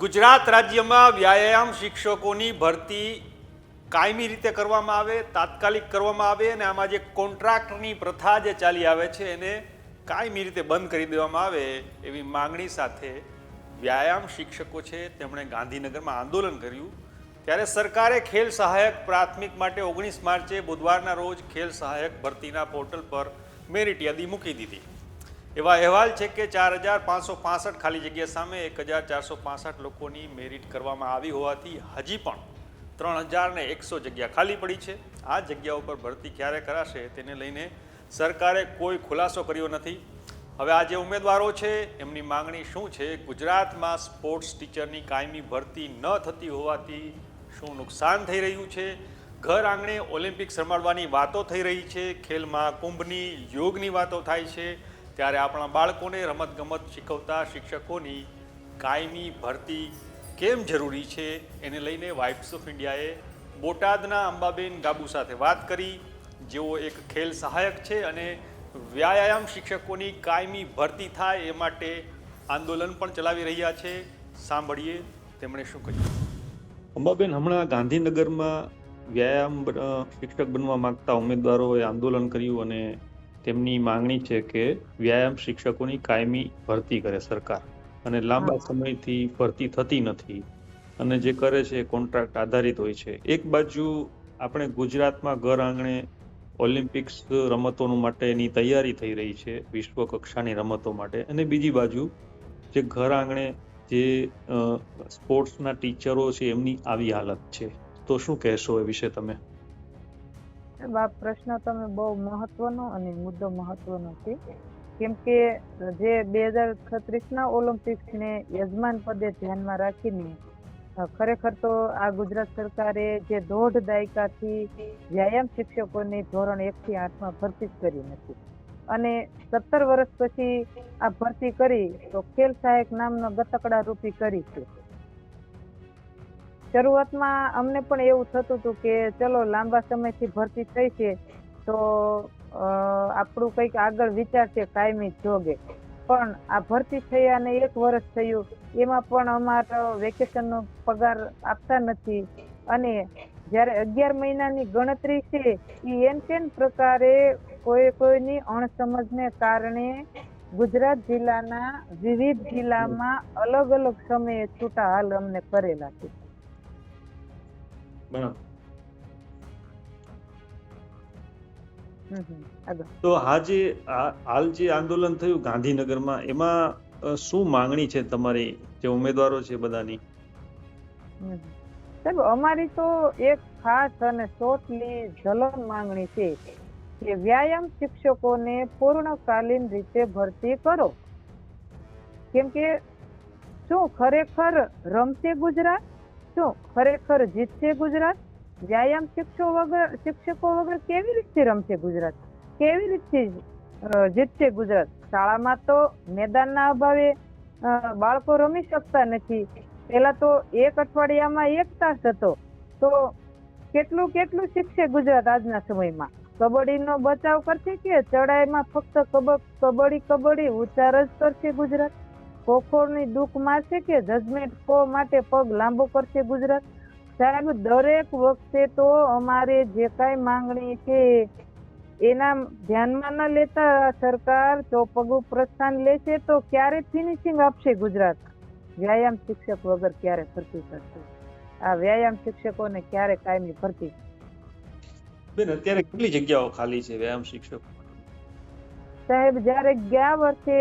ગુજરાત રાજ્યમાં વ્યાયામ શિક્ષકોની ભરતી કાયમી રીતે કરવામાં આવે, તાત્કાલિક કરવામાં આવે અને આમાં જે કોન્ટ્રાક્ટની પ્રથા જે ચાલી આવે છે એને કાયમી રીતે બંધ કરી દેવામાં આવે એવી માંગણી સાથે વ્યાયામ શિક્ષકો છે તેમણે ગાંધીનગરમાં આંદોલન કર્યું. ત્યારે સરકારે ખેલ સહાયક પ્રાથમિક માટે ઓગણીસ માર્ચે બુધવારના રોજ ખેલ સહાયક ભરતીના પોર્ટલ પર મેરિટ યાદી મૂકી દીધી. એવા અહેવાલ છે કે ચાર હજાર પાંચસો પાસઠ ખાલી જગ્યા સામે એક હજાર ચારસો પાસઠ લોકોની મેરિટ કરવામાં આવી હોવાથી હજી પણ ત્રણ હજાર ને એકસો જગ્યા ખાલી પડી છે. આ જગ્યા ઉપર ભરતી ક્યારે કરાશે તેને લઈને સરકારે કોઈ ખુલાસો કર્યો નથી. હવે આ જે ઉમેદવારો છે, એમની માંગણી શું છે? ગુજરાતમાં સ્પોર્ટ્સ ટીચરની કાયમી ભરતી ન થતી હોવાથી શું નુકસાન થઈ રહ્યું છે? ઘર આંગણે ઓલિમ્પિક્સ રમાડવાની વાતો થઈ રહી છે. ખેલ મહાકુંભની યોગની વાતો થાય છે. ત્યારે આપણા બાળકોને રમતગમત શીખવતા શિક્ષકોની કાયમી ભરતી કેમ જરૂરી છે એને લઈને વાઇફ્સ ઓફ ઇન્ડિયાએ બોટાદના અંબાબેન ગાબુ સાથે વાત કરી. જેઓ એક ખેલ સહાયક છે અને વ્યાયામ શિક્ષકોની કાયમી ભરતી થાય એ માટે આંદોલન પણ ચલાવી રહ્યા છે. સાંભળીએ તેમણે શું કહ્યું. અંબાબેન, હમણાં ગાંધીનગરમાં વ્યાયામ શિક્ષક બનવા માંગતા ઉમેદવારોએ આંદોલન કર્યું અને તેમની માંગણી છે કે વ્યાયામ શિક્ષકોની કાયમી ભરતી કરે સરકાર. અને લાંબા સમયથી ભરતી થતી નથી અને જે કરે છે એ કોન્ટ્રાક્ટ આધારિત હોય છે. એક બાજુ આપણે ગુજરાતમાં ઘર આંગણે ઓલિમ્પિક્સ રમતોનું માટેની તૈયારી થઈ રહી છે વિશ્વ કક્ષાની રમતો માટે. અને બીજી બાજુ જે ઘર આંગણે જે સ્પોર્ટ્સના ટીચરો છે એમની આવી હાલત છે. તો શું કહેશો એ વિશે તમે? આ પ્રશ્ન તમે બહુ મહત્વનો અને મુદ્દો મહત્વનો છે. કેમ કે જે બે હજાર છત્રીસના ઓલિમ્પિક્સને યજમાન પદે ધ્યાનમાં રાખીને ખરેખર તો આ ગુજરાત સરકારે જે દોઢ દાયકાથી વ્યાયામ શિક્ષકોની ધોરણ એકથી આઠમાં ભરતી જ કરી નથી. અને સત્તર વર્ષ પછી આ ભરતી કરી તો ખેલ સહાયક નામનો ગતકડા રૂપી કરી છે. શરૂઆતમાં અમને પણ એવું થતું હતું કે ચલો, લાંબા સમયથી ભરતી થઈ છે, તો આપણું કંઈક આગળ વિચાર છે, કાયમી જોગે. પણ આ ભરતી થયા ને એક વર્ષ થયું, એમાં પણ અમારો વેકેશનનો પગાર આપતા નથી. અને જ્યારે અગિયાર મહિનાની ગણતરી છે એ એન કેન પ્રકારે કોઈ કોઈની અણસમજને કારણે ગુજરાત જિલ્લાના વિવિધ જિલ્લામાં અલગ અલગ સમયે છૂટા હાલ અમને કરેલા છે? બરાબર. તો આ જે હાલ જે આંદોલન થયું ગાંધીનગરમાં એમાં શું માંગણી છે તમારી જે ઉમેદવારો છે બધાની? સાહેબ અમારી તો એક ખાસ અને ચોટલી જલન માંગણી છે કે વ્યાયામ શિક્ષકોને પૂર્ણકાલીન રીતે ભરતી કરો. કેમ કે શું ખરેખર રમશે ગુજરાત? શું ખરેખર જીતશે ગુજરાત? વ્યાયામ શિક્ષકો વગર શિક્ષકો વગર કેવી રીતે રમશે ગુજરાત? કેવી રીતે જીતશે ગુજરાત? શાળામાં તો મેદાનના અભાવે બાળકો રમી શકતા નથી. પેલા તો એક અઠવાડિયામાં એક તાસ હતો. તો કેટલું કેટલું શીખશે ગુજરાત આજના સમયમાં? કબડ્ડીનો બચાવ કરશે કે ચડાઈમાં ફક્ત કબ- કબડ્ડી કબડ્ડી ઉચ્ચાર જ કરશે ગુજરાત? ખોખોની દુઃખ મારશે કે જજમેન્ટ કો માટે પગ લાંબો કરશે ગુજરાત? સાહેબ દરેક વખતે તો અમારે જે કાંઈ માંગણી છે એના ધ્યાનમાં ન લેતા સરકાર ચોપગું પ્રસ્થાન લેશે તો ક્યારે ફિનિશિંગ આપશે ગુજરાત? વ્યાયામ શિક્ષક વગર ક્યારે ભરતી થશે આ વ્યાયામ શિક્ષકોને ક્યારે કાયમી ભરતી બેન અત્યારે કેટલી જગ્યાઓ ખાલી છે વ્યાયામ શિક્ષક? સાહેબ જ્યારે ગયા વર્ષે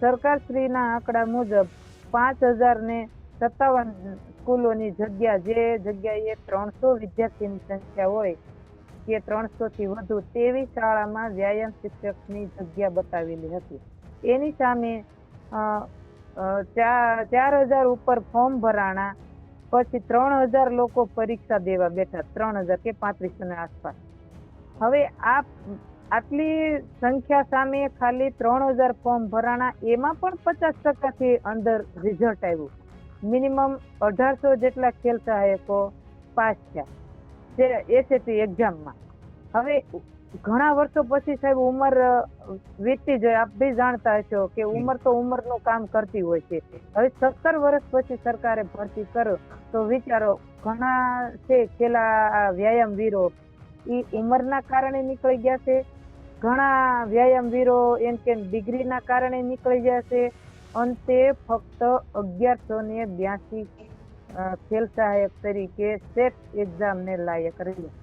સરકારશ્રીના આંકડા મુજબ પાંચ હજાર ને સત્તાવન સ્કૂલોની જગ્યા જે જગ્યાએ ત્રણસો વિદ્યાર્થીની સંખ્યા હોય, કે ત્રણસોથી વધુ, તેવી શાળામાં વ્યાયામ શિક્ષકની જગ્યા બતાવેલી હતી. એની સામે ચાર હજાર ઉપર ફોર્મ ભરાણા, પછી ત્રણ હજાર લોકો પરીક્ષા દેવા બેઠા, ત્રણ હજાર કે પાંત્રીસો આસપાસ. હવે આ આટલી સંખ્યા સામે ખાલી ત્રણ હજાર ફોર્મ ભરાણા, એમાં પણ પચાસ ટકાથી અંદર રિઝલ્ટ આવ્યું. મિનિમમ અઢારસો જેટલા ખેલ સહાયકો પાસ થયા. જે એસએસસી એક્ઝામમાં હવે ઘણા વર્ષો પછી સાહેબ ઉંમર વીતતી જાય. આપ બી જાણતા હશો કે ઉંમર તો ઉંમરનું કામ કરતી હોય છે. હવે સત્તર વર્ષ પછી સરકારે ભરતી કરો તો વિચારો, ઘણા છે આ વ્યાયામ વીરો, ઈ ઉંમરના કારણે નીકળી ગયા છે. ઘણા વ્યાયામ વીરો એમ કે ડિગ્રીના કારણે નીકળી જશે. છે અંતે ફક્ત અગિયારસો ને બ્યાસી ખેલ સહાયક તરીકે સેટ એક્ઝામને લાયક રહ્યા.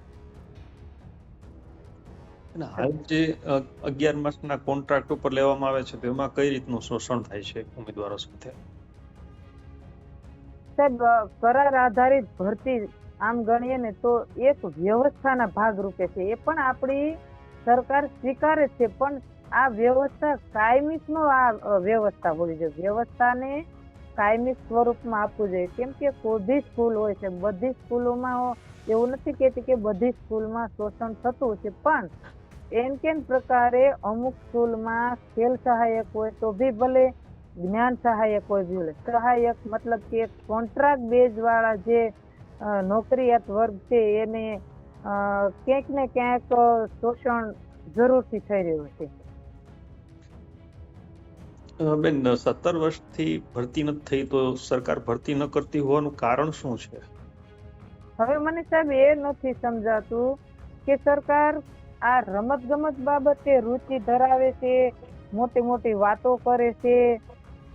હાલ જે અગિયાર માસના કોન્ટ્રાક્ટ ઉપર લેવામાં આવે છે તેમાં કઈ રીતનું શોષણ થાય છે ઉમેદવારો સાથે? સાહેબ કરાર આધારિત ભરતી આમ ગણીએ ને તો એક વ્યવસ્થાના ભાગ રૂપે છે. એ પણ આપણી સરકાર સ્વીકારે છે, પણ આ વ્યવસ્થા કાયમી આ વ્યવસ્થા હોવી જોઈએ વ્યવસ્થાને કાયમી સ્વરૂપમાં આપવું જોઈએ. કેમ કે કોઈ બી સ્કૂલ હોય છે, બધી સ્કૂલોમાં એવું નથી કહેતી કે બધી સ્કૂલમાં શોષણ થતું છે, પણ એમ કેમ પ્રકારે અમુક સ્કૂલમાં ખેલ સહાયક હોય તો બી ભલે, જ્ઞાન સહાયક હોય ભલે. સહાયક મતલબ કે કોન્ટ્રાક્ટ બેઝ વાળા જે નોકરિયાત વર્ગ છે, એને ક્યાંક ને ક્યાંક શોષણ જરૂરથી થઈ રહ્યું છે. બેન સત્તર વર્ષથી ભરતી નથી થઈ તો સરકાર ભરતી ન કરતી હોવાનું કારણ શું છે? હવે મને સાહેબ એ નથી સમજાતું કે સરકાર આ રમત ગમત બાબતે રુચિ ધરાવે છે મોટી મોટી વાતો કરે છે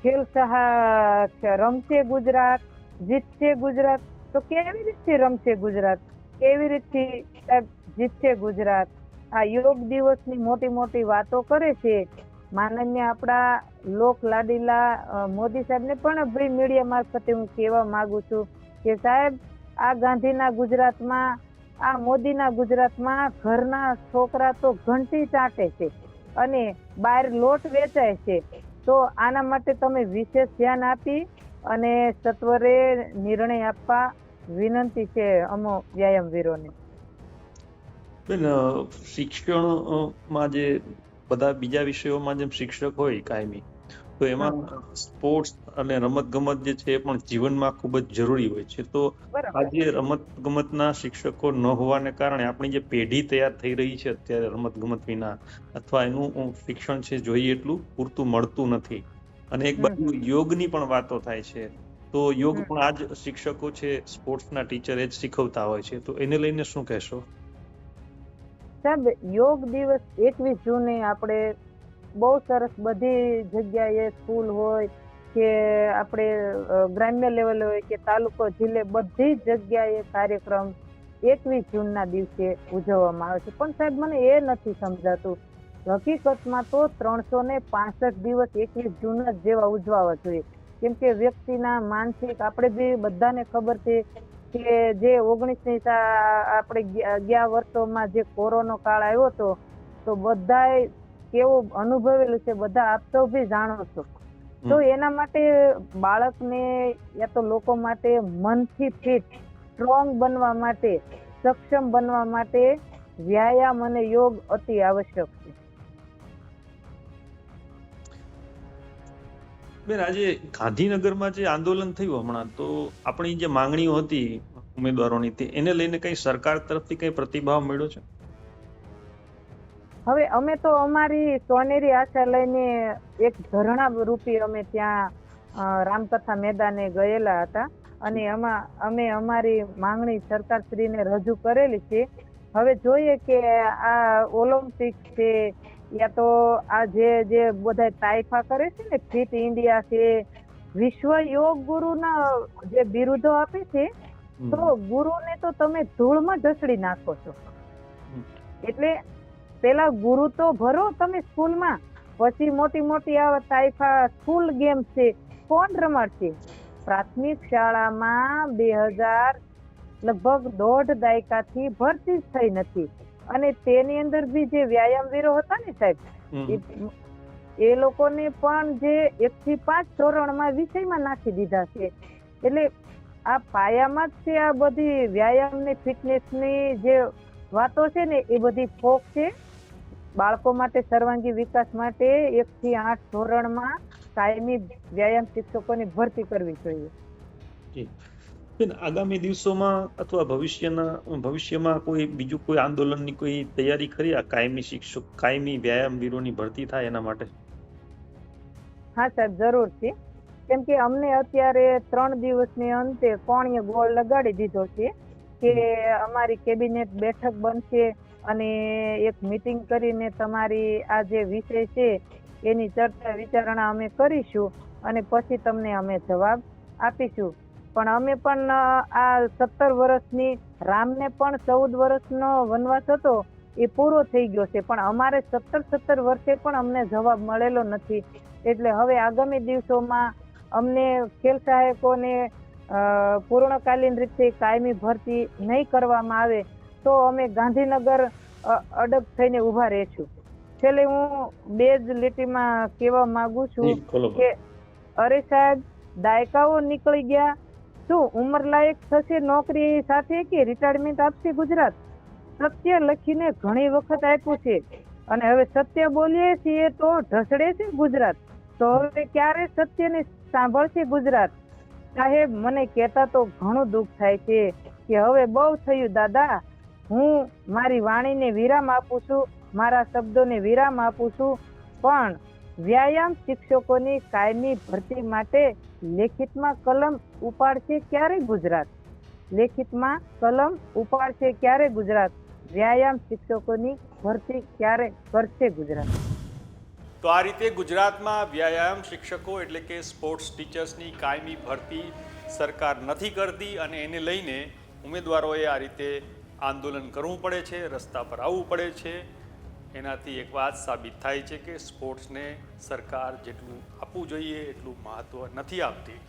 ખેલ સહા રમશે ગુજરાત જીતશે ગુજરાત તો કેવી રીતે રમશે ગુજરાત? કેવી રીતે સાહેબ જીતશે ગુજરાત? આ યોગ દિવસની મોટી મોટી વાતો કરે છે. માનન્ય આપણા લોક લાડીલા મોદી સાહેબને પણ ભાઈ મીડિયા મારફતે હું કહેવા માંગુ છું કે સાહેબ, આ ગાંધીના ગુજરાતમાં, આ મોદીના ગુજરાતમાં ઘરના છોકરા તો ઘંટી ચાટે છે અને બહાર લોટ વેચાય છે. તો આના માટે તમે વિશેષ ધ્યાન આપી અને સત્વરે નિર્ણય આપવા વિનંતી છે અમો વ્યાયામ વીરોને. બેન શિક્ષણમાં જે બધા બીજા વિષયોમાં જેમ શિક્ષક હોય કાયમી તો એમાં સ્પોર્ટ્સ અને રમત ગમત જે છે એ પણ જીવનમાં ખૂબ જ જરૂરી હોય છે. તો આજે રમત ગમતના શિક્ષકો ન હોવાને કારણે આપણી જે પેઢી તૈયાર થઈ રહી છે અત્યારે રમત ગમત વિના અથવા એનું શિક્ષણ છે જોઈએ એટલું પૂરતું મળતું નથી. અને એક બાજુ યોગની પણ વાતો થાય છે. તો યોગ. પણ આજ શિક્ષકો છે સ્પોર્ટ્સના ટીચર એ જ શીખવતા હોય છે. તો એને લઈને શું કહેશો? સાહેબ યોગ દિવસ એકવીસ જૂને આપણે બહુ સરસ બધી જગ્યાએ સ્કૂલ હોય કે આપણે ગ્રામ્ય લેવલ હોય કે તાલુકો જિલ્લે બધી જગ્યાએ કાર્યક્રમ એકવીસ જૂનના દિવસે ઉજવવામાં આવે છે. પણ સાહેબ મને એ નથી સમજાતું. હકીકતમાં તો ત્રણસો ને પાસઠ દિવસ એકવીસ જૂન જ જેવા ઉજવાવા જોઈએ. કેમ કે વ્યક્તિના માનસિક આપણે બી બધાને ખબર છે કે જે ઓગણીસની આપણે ગયા વર્ષોમાં જે કોરોનો કાળ આવ્યો હતો તો બધાએ કેવું અનુભવેલું છે બધા આપ તો બી જાણો છો. તો એના માટે બાળકને યા તો લોકો માટે મનથી ફિટ સ્ટ્રોંગ બનવા માટે સક્ષમ બનવા માટે વ્યાયામ અને યોગ અતિ આવશ્યક. બેન, આજે ગાંધીનગરમાં જે આંદોલન થયું હમણાં, તો આપણી જે માંગણીઓ હતી ઉમેદવારોની, તે એને લઈને કઈ સરકાર તરફથી કઈ પ્રતિભાવ મળ્યો છે? હવે અમે તો અમારી સોનેરી આશા લઈને એક ધરણા રૂપી અમે ત્યાં રામકથા મેદાને ગયેલા હતા. અને એમાં અમે અમારી માંગણી સરકારશ્રીને રજૂ કરેલી છે. હવે જોઈએ કે આ ઓલિમ્પિક છે યા તો આ જે જે બધા તાઇફા કરે છે ને ફિટ ઇન્ડિયા છે વિશ્વ યોગ ગુરુના જે બિરુદો આપે છે તો ગુરુને તો તમે ધૂળમાં ઢસડી નાખો છો. એટલે પેલા ગુરુ તો ભરો તમે સ્કૂલમાં પછી મોટી મોટી આવા તાઇફા સ્કૂલ ગેમ છે કોણ રમાડશે? પ્રાથમિક શાળામાં બે હજાર લગભગ દોઢ દાયકાથી ભરતી જ થઈ નથી. અને તેની અંદર બી જે વ્યાયામ વીરો હતા ને સાહેબ એ એ લોકોને પણ જે એક થી પાંચ ધોરણમાં વિષયમાં નાખી દીધા છે. એટલે આ પાયામાં જ છે આ બધી વ્યાયામ ને ફિટનેસની જે વાતો છે ને એ બધી ફોક છે. બાળકો માટે સર્વાંગી વિકાસ માટે એક થી આઠ ધોરણમાં કાયમી વ્યાયામ શિક્ષકોની ભરતી કરવી જોઈએ. બેન આગામી દિવસોમાં અથવા ભવિષ્યના, ભવિષ્યમાં કોઈ બીજું કોઈ આંદોલનની કોઈ તૈયારી ખરી? આ કાયમી શિક્ષક, કાયમી વ્યાયામવીરોની ભરતી થાય એના માટે? હા સાહેબ, જરૂર છે. કેમ કે અમને અત્યારે ત્રણ દિવસની અંતે કોણીએ ગોળ લગાડી દીધો છે કે અમારી કેબિનેટ બેઠક બનશે અને એક મીટિંગ કરીને તમારી આ જે વિષય છે એની ચર્ચા વિચારણા અમે કરીશું અને પછી તમને અમે જવાબ આપીશું. પણ અમે પણ આ સત્તર વર્ષની રામને પણ ચૌદ વર્ષનો વનવાસ હતો એ પૂરો થઈ ગયો છે. પણ અમારે સત્તર સત્તર વર્ષે પણ અમને જવાબ મળેલો નથી. એટલે હવે આગામી દિવસોમાં અમને ખેલ સહાયકોને પૂર્ણકાલીન રીતે કાયમી ભરતી નહીં કરવામાં આવે તો અમે ગાંધીનગર અડગ થઈને ઊભા રહેશું. છેલ્લે હું બે જ લીટીમાં કહેવા માંગુ છું. કે અરે સાહેબ દાયકાઓ નીકળી ગયા શું ઉંમર લાયક થશે નોકરી સાથે કે રિટાયરમેન્ટ આપશે ગુજરાત? સત્ય લખીને ઘણી વખત આપ્યું છે. અને હવે સત્ય બોલીએ છીએ તો ઢસડે છે ગુજરાત. તો હવે ક્યારે સત્યને સાંભળશે ગુજરાત? સાહેબ, મને કહેતા તો ઘણું દુઃખ થાય છે કે હવે બહુ થયું, દાદા. હું મારી વાણીને વિરામ આપું છું, મારા શબ્દોને વિરામ આપું છું. પણ વ્યાયામ શિક્ષકોની કાયમી ભરતી માટે લેખિતમાં કલમ ઉપાડશે ક્યારે ગુજરાત? લેખિતમાં કલમ ઉપાડશે ક્યારે ગુજરાત? વ્યાયામ શિક્ષકોની ભરતી ક્યારે કરશે ગુજરાત? તો આ રીતે ગુજરાતમાં વ્યાયામ શિક્ષકો એટલે કે સ્પોર્ટ્સ ટીચર્સની કાયમી ભરતી સરકાર નથી કરતી અને એને લઈને ઉમેદવારોએ આ રીતે આંદોલન કરવું પડે છે, રસ્તા પર આવવું પડે છે. એનાથી એક વાત સાબિત થાય છે કે સ્પોર્ટ્સને સરકાર જેટલું આપવું જોઈએ એટલું મહત્ત્વ નથી આપતી.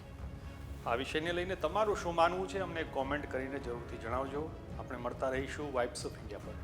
આ વિષયને લઈને તમારું શું માનવું છે? અમને કોમેન્ટ કરીને જરૂરથી જણાવજો. આપણે મળતા રહીશું વાઇબ્સ ઓફ ઇન્ડિયા પર.